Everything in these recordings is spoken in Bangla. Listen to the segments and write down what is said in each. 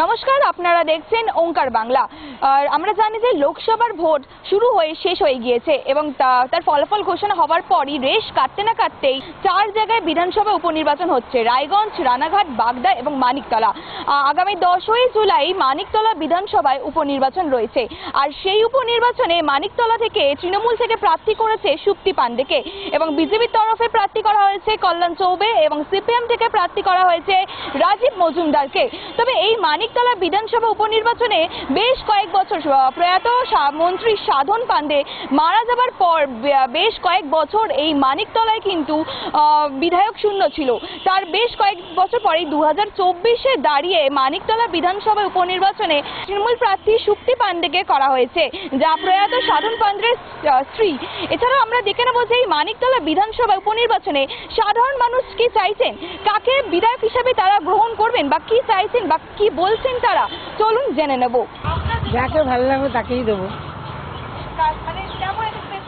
নমস্কার, আপনারা দেখছেন ওঙ্কার বাংলা। আর আমরা জানি যে লোকসভার ভোট শুরু হয়ে শেষ হয়ে গিয়েছে এবং তার ফলাফল ঘোষণা হওয়ার পরই রেশ কাটতে না কাটতেই চার জায়গায় বিধানসভা উপনির্বাচন হচ্ছে, রায়গঞ্জ, রানাঘাট, বাগদা এবং মানিকতলা। আগামী দশই জুলাই মানিকতলা বিধানসভায় উপনির্বাচন রয়েছে। আর সেই উপনির্বাচনে মানিকতলা থেকে তৃণমূল থেকে প্রার্থী করেছে সুপ্তি পান্ডেকে এবং বিজেপির তরফে প্রার্থী করা হয়েছে কল্যাণ চৌবে এবং সিপিএম থেকে প্রার্থী করা হয়েছে রাজীব মজুমদারকে। তবে এই মানিকতলা বিধানসভা উপনির্বাচনে বেশ কয়েক বছর প্রয়াত মন্ত্রী সাধন পান্ডে মারা যাবার পর বেশ কয়েক বছর এই মানিকতলায় কিন্তু বিধায়ক শূন্য ছিল। তার বেশ কয়েক বছর পরে দু হাজার চব্বিশে দাঁড়িয়ে মানিকতলা বিধানসভা উপনির্বাচনে তৃণমূল প্রার্থী সুক্তি পান্ডেকে করা হয়েছে, যা প্রয়াত সাধন পান্ডের স্ত্রী। এছাড়াও আমরা দেখে নেব যে এই মানিকতলা বিধানসভা উপনির্বাচনে সাধারণ মানুষ কি চাইছেন? কাকে বিধায়ক হিসেবে তারা গ্রহণ করবেন বা কি চাইছেন বা কি বলছেন তারা। চলুন জেনে নেব। যাকে ভালো লাগবে তাকেই দেবো।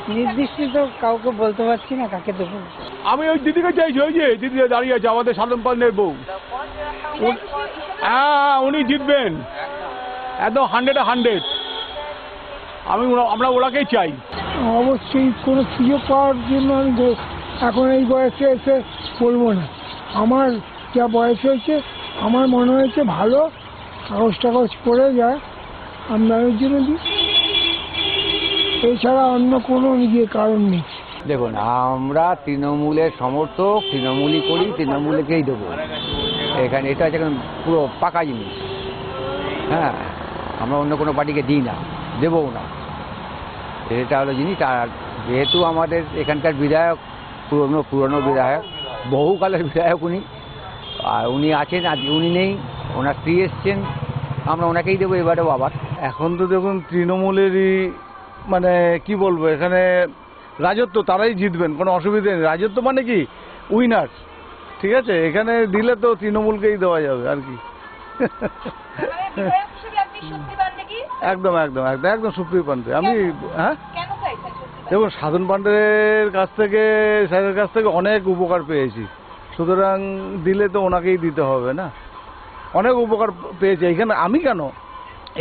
নির্দিষ্ট তো কাউকে বলতে পারছি না কাকে দেবো। আমি ওই দিদিকে চাইছি ওই যে দিদি দাঁড়িয়ে আছে আমাদের সাধন পান্ডের বউ। হ্যাঁ উনি জিতবেন। একদম হান্ড্রেড হান্ড্রেড। আমি ওরা- আমরা ওনাকেই চাই। অবশ্যই কোনো সুযোগ পাওয়ার জন্য আমি এখন এই বয়সে এসে বলব না। আমার যা বয়স হয়েছে আমার মনে হয়েছে ভালো। কাগজ টাগজ পড়ে যায় আমদানির জন্য দিই এছাড়া অন্য কোনো নিজের কারণ নেই। দেখুন, আমরা তৃণমূলের সমর্থক, তৃণমূলই করি, তৃণমূলকেই দেবো। এখানে এটা হচ্ছে পুরো পাকা জিনিস। হ্যাঁ আমরা অন্য কোনো পার্টিকে দিই না, দেবও না। এটা হলো জিনিস, আর যেহেতু আমাদের এখানকার বিধায়ক, পুরনো পুরনো বিধায়ক, বহুকালের বিধায়ক উনি, আর উনি আছেন আর উনি নেই। ওনার স্ত্রী এসছেন আমরা ওনাকেই দেবো এবারেও আবার। এখন তো দেখুন তৃণমূলেরই মানে কি বলব এখানে রাজত্ব তারাই জিতবেন কোনো অসুবিধে নেই। রাজত্ব মানে কি? উইনার ঠিক আছে? এখানে দিলে তো তৃণমূলকেই দেওয়া যাবে আর কি। একদম একদম একদম একদম সুপ্রিয় পান্ডে। আমি হ্যাঁ? দেখুন সাধন পান্ডের কাছ থেকে স্যারের কাছ থেকে অনেক উপকার পেয়েছি। সুতরাং দিলে তো ওনাকেই দিতে হবে না? অনেক উপকার পেয়েছে। এখানে আমি কেন?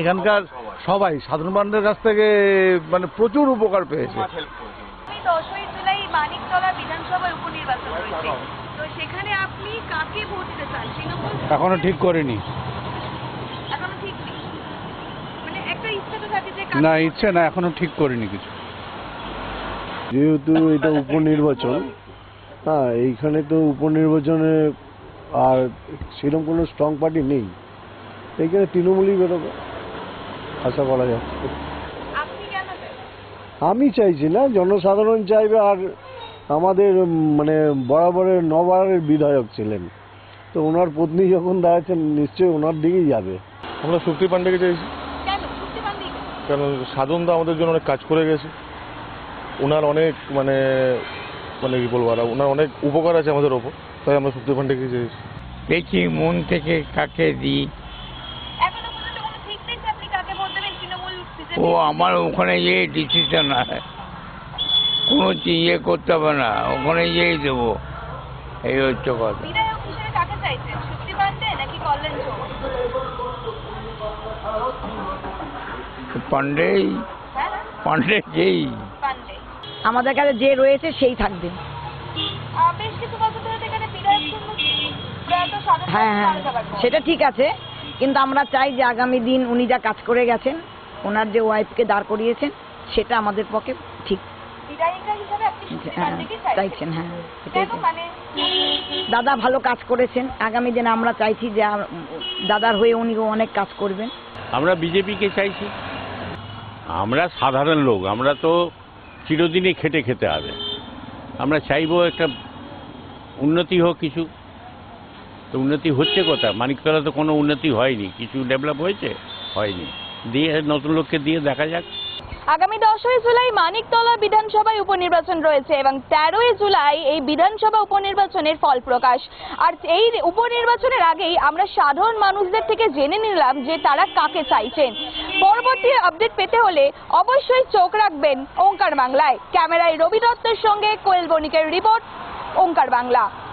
এখানকার সবাই সাধারণ পান্ডের কাছ থেকে মানে প্রচুর উপকার পেয়েছে। দশই জুলাই মানিকতলা বিধানসভায় উপনির্বাচন রয়েছে তো সেখানে আপনি কাকে ভোট দিতে চান? তৃণমূল এখনও ঠিক করিনি। এখনও ঠিক নেই? মানে একটা ইচ্ছা তো থাকে যে না ইচ্ছে না এখনও ঠিক করিনি কিছু। যেহেতু এটা উপনির্বাচন হ্যাঁ এইখানে তো উপনির্বাচনে আর সেরকম কোনো স্ট্রং পার্টি নেই। এইখানে তৃণমূলই বেরোবে আশা করা যাচ্ছে। আপনি কেন চান আমি চাইছি না জনসাধারণ চাইবে আর আমাদের মানে বরাবরের নবারের বিধায়ক ছিলেন। তো ওনার পত্নী যখন দাঁড়াচ্ছেন নিশ্চয়ই ওনার দিকেই যাবে। আমরা শক্তি পান্ডেকে চাইছি। কেন? সাধন দা আমাদের জন্য অনেক কাজ করে গেছে। ওনার অনেক মানে মানে কি বলব আর ওনার অনেক উপকার আছে আমাদের ওপর। তাই আমরা শক্তি পান্ডেকে চাইছি দেখি মন থেকে কাকে দিই। ও আমার ওখানে গিয়ে ডিসিশন হয়। কোনো ইয়ে করতে হবে না ওখানে গিয়েই দেবো। এই হচ্ছে কথা। পান্ডেই হ্যাঁ পান্ডে যেই। আমাদের কাছে যে রয়েছে সেই থাকবে। বেশ কিছু বছর ধরে তো এখানে বিধায়ক শূন্য প্রয়াত সাধন হ্যাঁ হ্যাঁ। সেটা ঠিক আছে কিন্তু আমরা চাই যে আগামী দিন উনি যা কাজ করে গেছেন ওনার যে ওয়াইফকে দাঁড় করিয়েছেন সেটা আমাদের পক্ষে ঠিক। হ্যাঁ পান্ডেকে চাইছেন। হ্যাঁ চাই। মানে দাদা ভালো কাজ করেছেন আগামী দিনে আমরা চাইছি যে দাদার হয়ে উনি অনেক কাজ করবেন। আমরা বিজেপিকে চাইছি। আমরা সাধারণ লোক আমরা তো চিরদিনই খেটে খেতে হবে। আমরা চাইব একটা উন্নতি হোক কিছু। তো উন্নতি হচ্ছে কোথায়? মানিকতলা তো কোনো উন্নতি হয়নি। কিছু ডেভেলপ হয়েছে? হয়নি। দিয়ে নতুন লোককে দিয়ে দেখা যাক। আগামী দশই জুলাই মানিকতলা বিধানসভায় উপনির্বাচন রয়েছে এবং তেরোই জুলাই এই বিধানসভা উপনির্বাচনের ফল প্রকাশ। আর এই উপনির্বাচনের আগেই আমরা সাধারণ মানুষদের থেকে জেনে নিলাম যে তারা কাকে চাইছেন। পরবর্তী আপডেট পেতে হলে অবশ্যই চোখ রাখবেন ওঙ্কার বাংলায়। ক্যামেরায় রবি দত্তের সঙ্গে কোয়েল বণিকের রিপোর্ট, ওঙ্কার বাংলা।